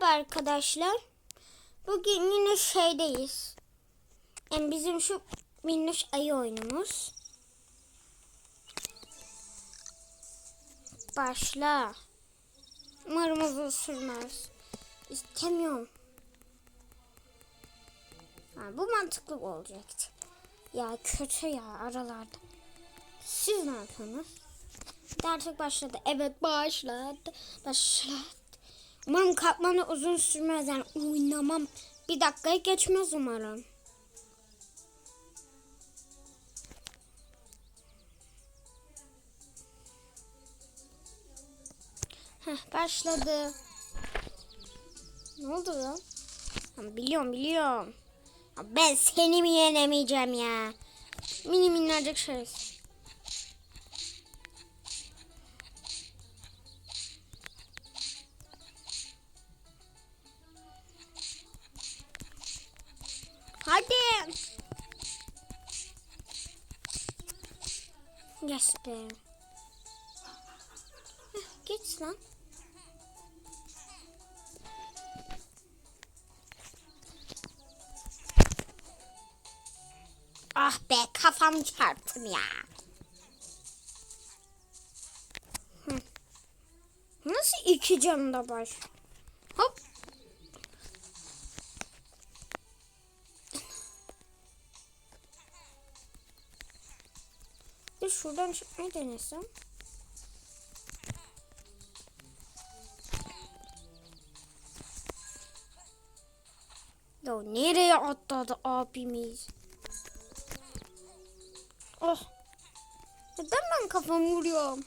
Merhaba arkadaşlar. Bugün yine şeydeyiz. Yani bizim şu minnoş ayı oyunumuz. Başla. Umarım sürmez. İstemiyorum. Ha, bu mantıklı olacaktı. Ya kötü ya aralarda. Siz ne yapıyorsunuz? Artık başladı. Evet başladı. Başladı. Umarım katmanı uzun sürmez. Yani oynamam. Bir dakikayı geçmez umarım. Heh, başladı. Ne oldu lan? Biliyorum biliyorum. Ben seni mi yenemeyeceğim ya? Mini minnacık şey. Hadi. Yes be. Geç lan. Ah be kafam çarptım ya. Nasıl iki canında baş? Hop. Şuradan çıkmayı denesem. Ya nereye atladı abimiz? Oh. Neden ben kafamı vuruyorum?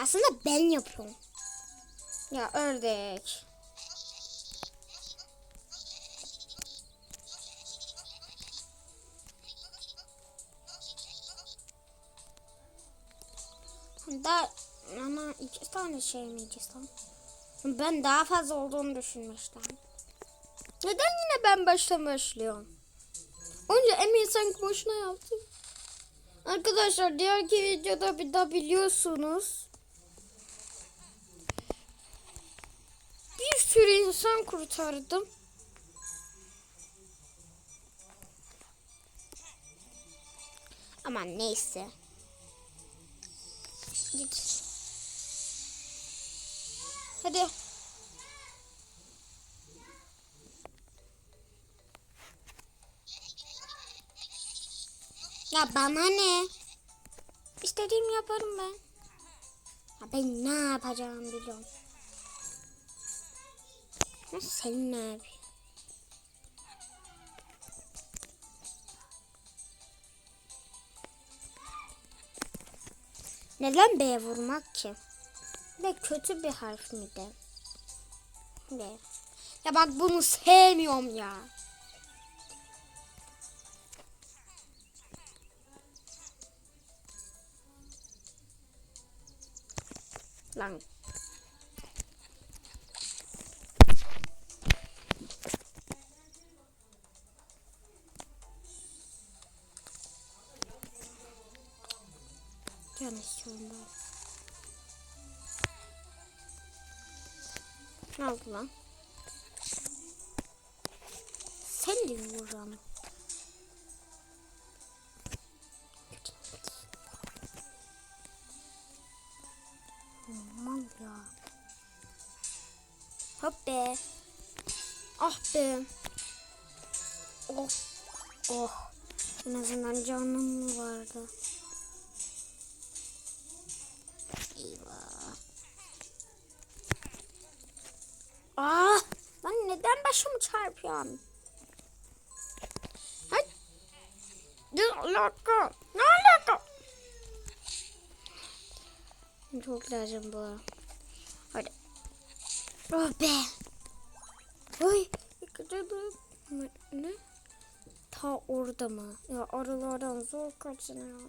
Aslında ben yapıyorum. Ya ördek. Tane şey lan? Ben daha fazla olduğunu düşünmüştüm. Neden yine ben baştan başlıyorum? Onca emeği sanki boşuna yaptım. Arkadaşlar diğerki videoda bir daha biliyorsunuz. Bir sürü insan kurtardım. Aman neyse. Git. Hadi. Ya bana ne? İstediğimi yaparım ben. Ya ben ne yapacağımı biliyorum. Ya sen ne yapıyorsun? Neden B'ye vurmak ki? Ve kötü bir harf mi de? B. Ya bak bunu sevmiyorum ya. Lan. Lan? Sen de mi vuracaksın? Aman ya. Hop be. Ah be. Oh. Oh. En azından canım vardı? Çarpıyorum? Hay. Ne alaka? Ne alaka? Çok lazım bu. Hadi. Oh be. Oy. Ne? Ta orada mı? Ya arılardan zor kaçınıyor.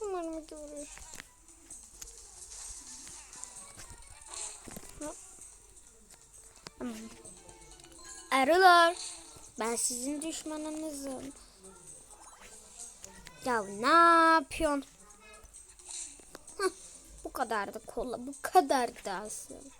Umarım görür. Arılar. Ben sizin düşmanınızım. Ya ne yapıyorsun? Hah, bu kadardı kola. Bu kadardı aslında.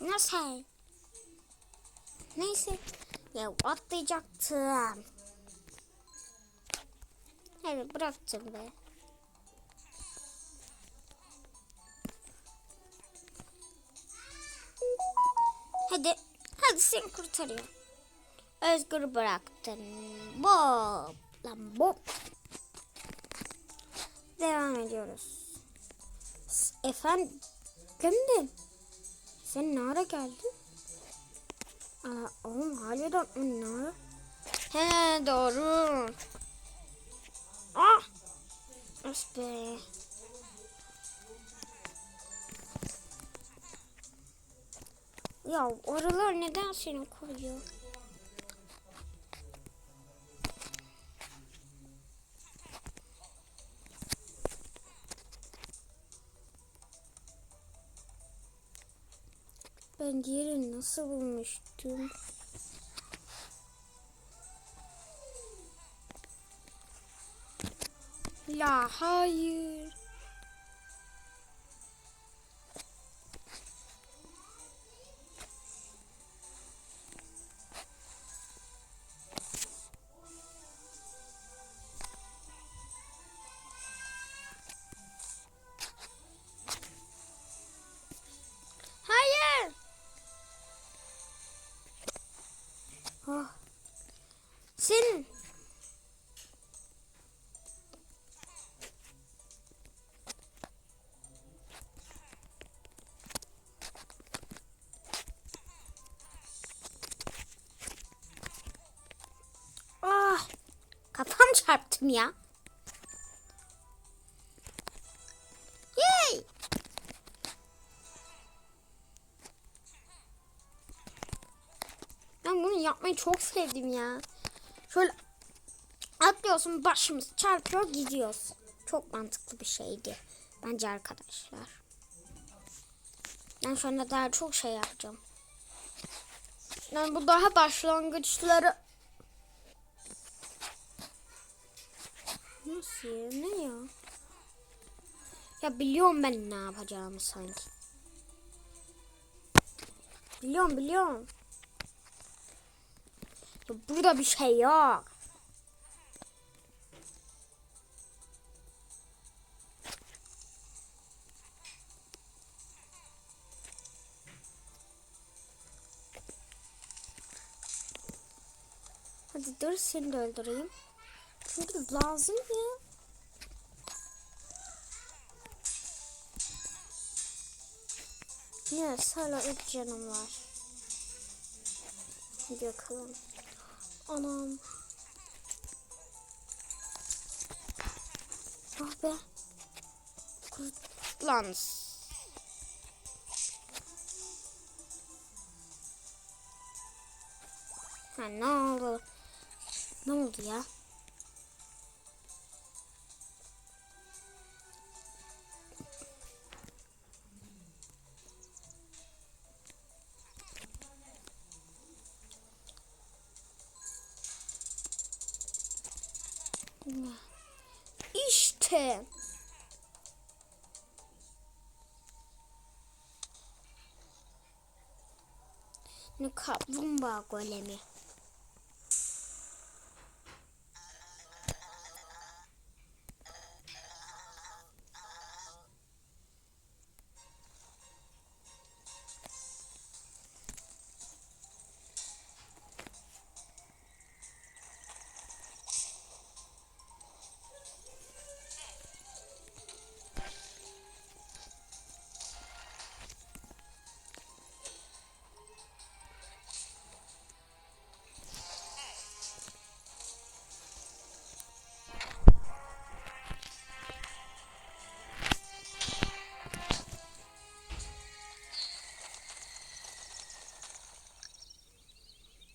Nasıl? Neyse. Ya atlayacaktım. Evet bıraktım be. Hadi. Hadi seni kurtarıyorum. Özgür bıraktın. Bob. Lan Bob. Devam ediyoruz. Efendim? Kimdi? Sen ne ara geldin? Aa, oğlum harbiden o ne? He doğru. Ah! Be. Ya oralar neden seni koruyor? Ben diğerini nasıl bulmuştum? La hayır. Oh. Ah. Kafam çarptım ya. Yapmayı çok sevdim ya. Şöyle atlıyorsun başımız çarpıyor gidiyoruz. Çok mantıklı bir şeydi. Bence arkadaşlar. Ben şu anda daha çok şey yapacağım. Yani bu daha başlangıçları... Nasıl ya? Ne ya? Ya biliyorum ben ne yapacağımı sanki. Biliyorum biliyorum. Burada bir şey yok. Hadi dur seni de öldüreyim. Çünkü lazım ya. Yes, hala üç canım var. Hadi bakalım. Anam. Ah be. Kurtlan. Ha ne oldu? Ne oldu ya? Kaplumbağa golemi.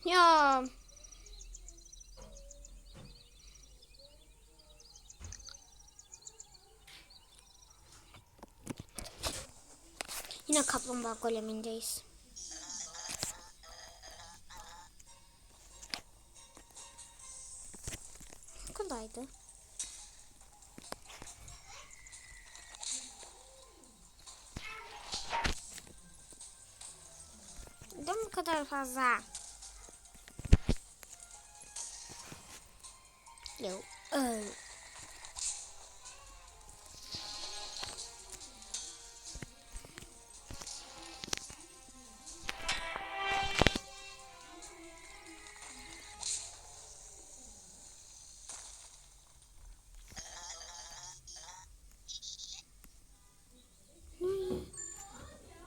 Ja. Yine kaplumbağa golemindeyiz. Kolaydı. Neden bu kadar fazla? Yo, öl.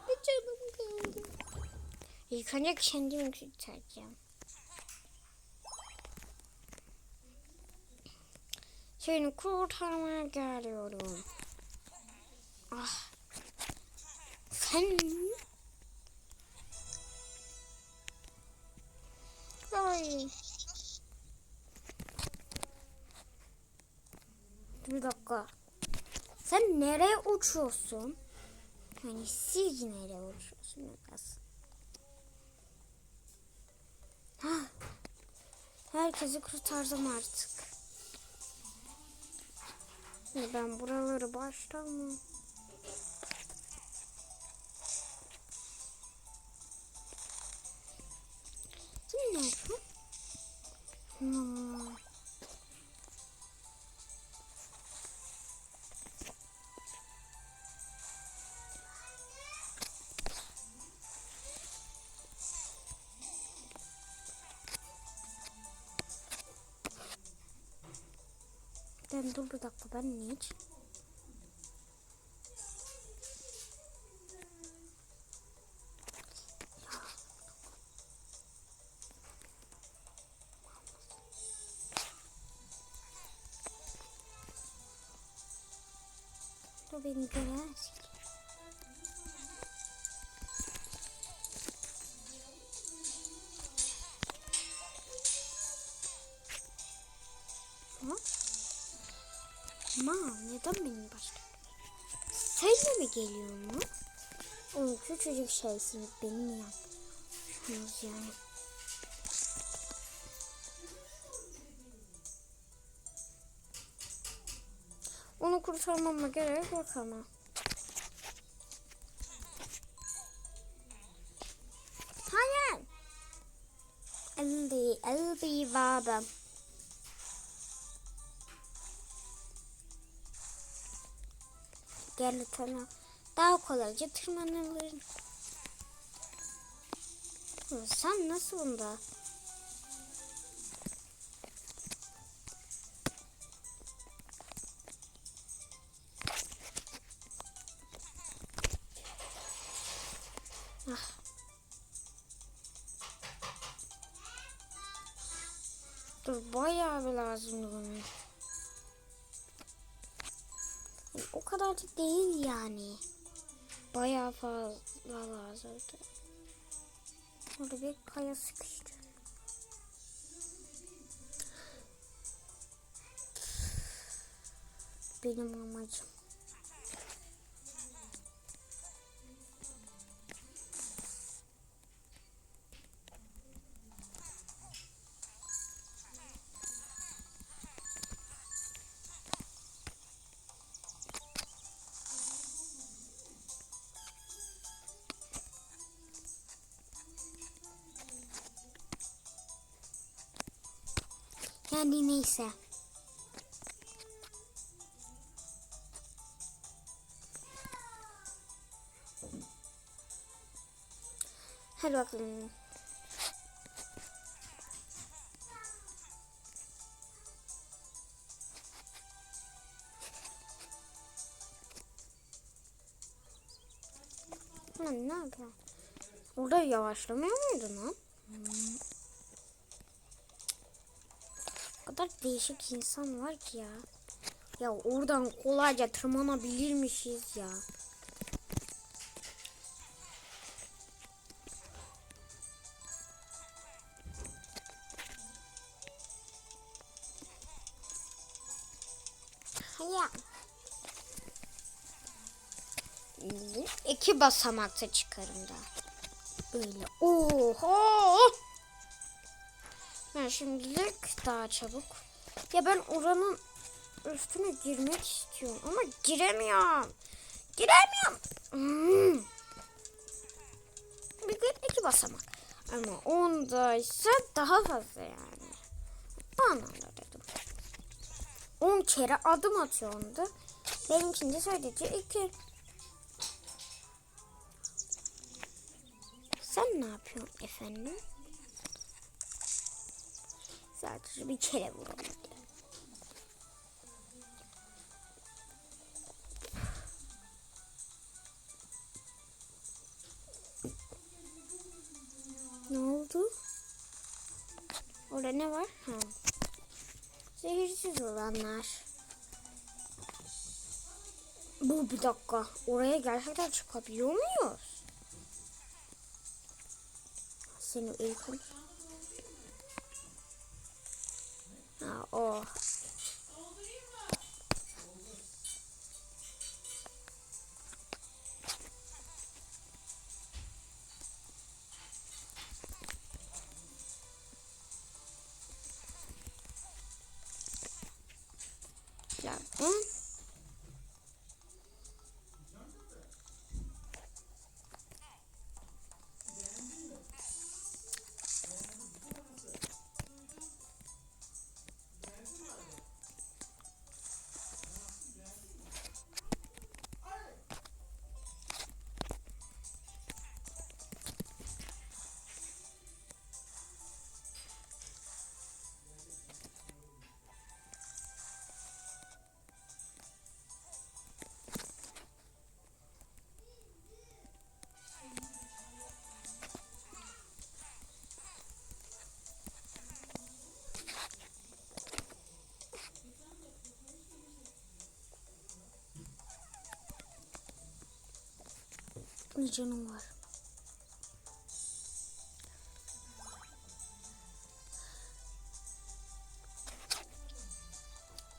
Bir canım kaldı. İlk önce kendimi kurtaracağım. Seni kurtarmaya geliyorum. Ah. Sen... Ay. Bir dakika. Sen nereye uçuyorsun? Hani siz nereye uçuyorsunuz? Ha. Herkesi kurtardım artık. Şimdi ben buraları baştan dur bir dakika ben neden benim başta? Sen de mi geliyor mu? Oğlum küçücük şeysiniz benim ya. Şunuz yani. Onu kurtarmama gerek yok ama. Hayır. Elbi, elbi babam. Gel lütfen. Daha kolayca tırmanılır. Sen nasıl bunda? Ah. Dur bayağı bir lazımdı bana. Yani. Bayağı fazla lazımdı. Orada bir kaya sıkıştı. Benim amacım. Yani neyse. Hadi bakalım. Lan ne yapıyor? Orada yavaşlamıyor muydu lan? Hmm. O kadar değişik insan var ki ya. Ya oradan kolayca tırmanabilirmişiz ya. Ya. İki basamakta çıkarım da. Öyle. Oho. Ben şimdilik daha çabuk. Ya ben oranın üstüne girmek istiyorum ama giremiyorum. Giremiyorum. Hmm. Bir gün iki basamak. Ama ondaysa daha fazla yani. Dedim. 10 kere adım atıyor onda. Benimkinde sadece 2. Sen ne yapıyorsun efendim? Sadece bir kere vuramadı. Ne oldu? Orada ne var? Ha. Zehirsiz olanlar. Bu bir dakika. Oraya gerçekten çıkabiliyor muyuz? Seni uykum. Ha o. Bir canım var.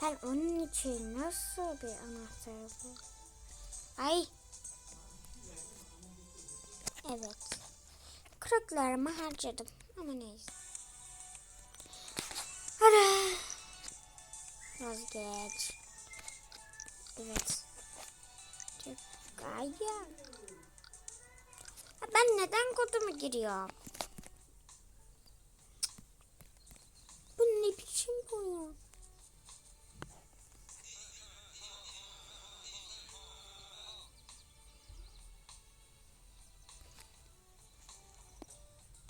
Ben onun için nasıl bir anahtar bu? Ay. Evet. Kırıklarımı harcadım. Ama neyse. Ara. Vazgeç. Evet. Çok gayet. Ben neden kodumu giriyorum? Bu ne biçim oyun?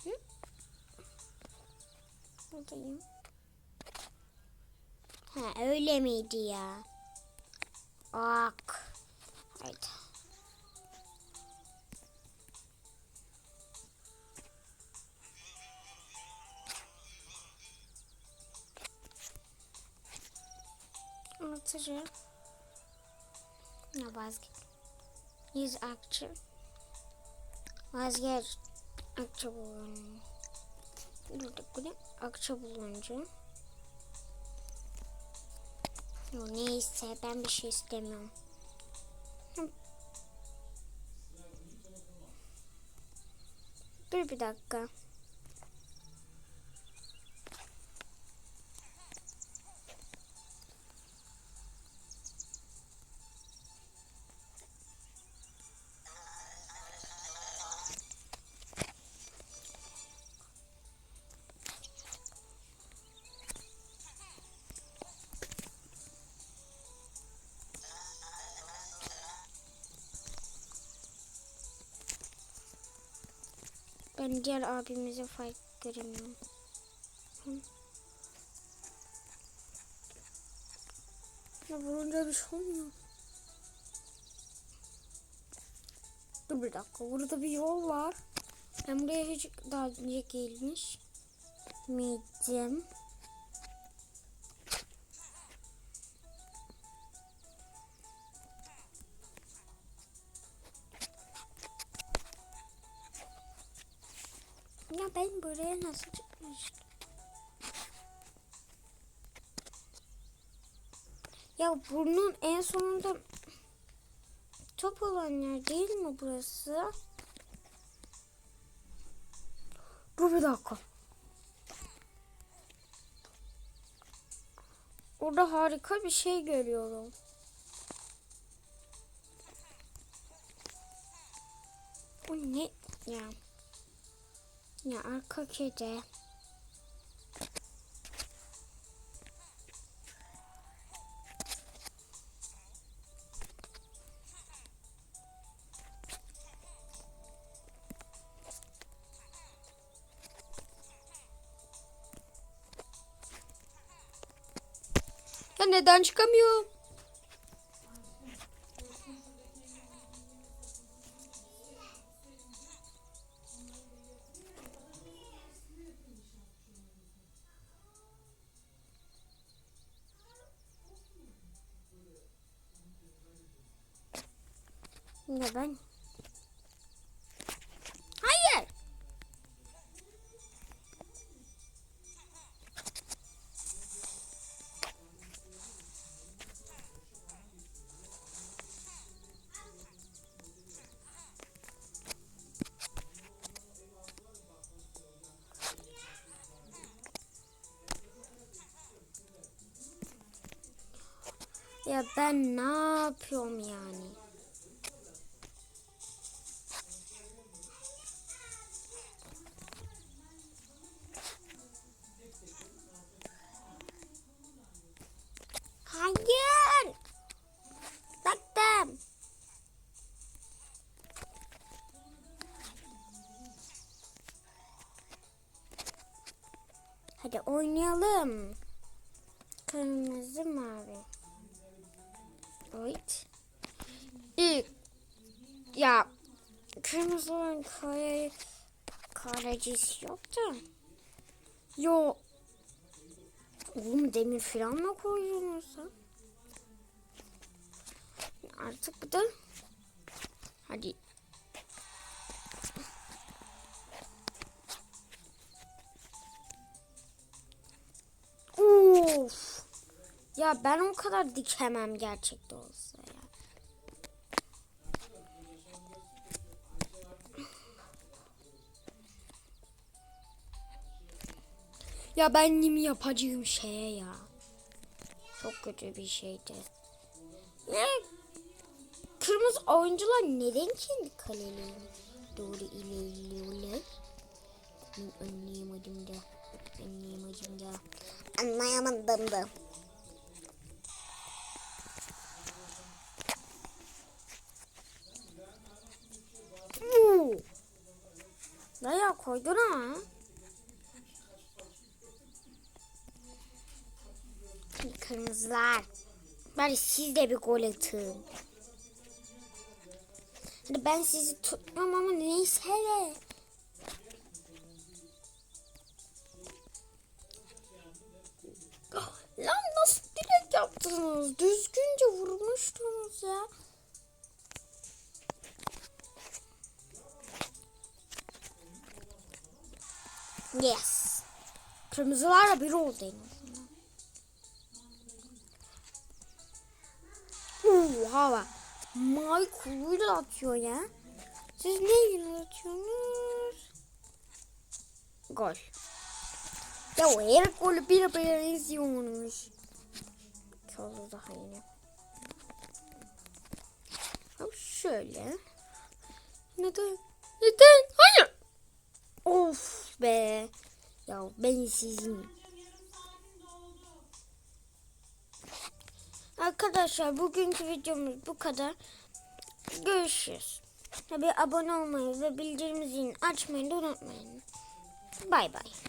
Hı? Buradayım. Ha öyle miydi ya? Ak. Haydi. Anlatacağım. Ne vazgeç. Yüz akçe. Vazgeç. Akçe bulun. Burada böyle akçe bulunca. Yo, neyse ben bir şey istemiyorum. Dur bir dakika. Ben diğer abimize fark göremiyorum. Ya vurunca bir şey olmuyor. Dur bir dakika. Burada bir yol var. Ben buraya hiç daha önce gelmiş miydim? Ya ben buraya nasıl çıkmıştım? Ya burnun en sonunda top olan yer değil mi burası? Dur bir dakika. Orada harika bir şey görüyorum. Bu ne ya? Ya arka kedi. Ya neden çıkamıyorum? Ben? Hayır. Ya ben ne yapıyorum yani? Karecisi yoktu. Yo. Oğlum demir falan mı koyuyorsun sen? Artık bu da hadi Of. Ya ben o kadar dikemem gerçekte olsa ya. Ya benim yapacağım şeye ya. Çok kötü bir şeydi. Ne? Kırmızı oyuncular neden kendi kalelerini doğru ilerliyorlar? Ben anlayamadım da. Anlayamadım da. Anlayamadım da. Oo. Bayağı koydun ha. Kırmızılar. Bari siz de bir gol atın. Hadi ben sizi tutmam ama neyse de. Ah, Lan nasıl direkt yaptınız? Düzgünce vurmuştunuz ya. Yes. Kırmızılarla bir oldu en azından. Uuu hava. Mavi kuluyla atıyor ya. Siz neyle atıyorsunuz? Gol. Ya o her golü bir bir izliyormuş. Çaldı daha yine. Hop şöyle. Neden? Neden? Hayır. Of be. Ya ben sizin. Arkadaşlar bugünkü videomuz bu kadar. Görüşürüz. Tabi abone olmayı ve bildirim zilini açmayı da unutmayın. Bay bay.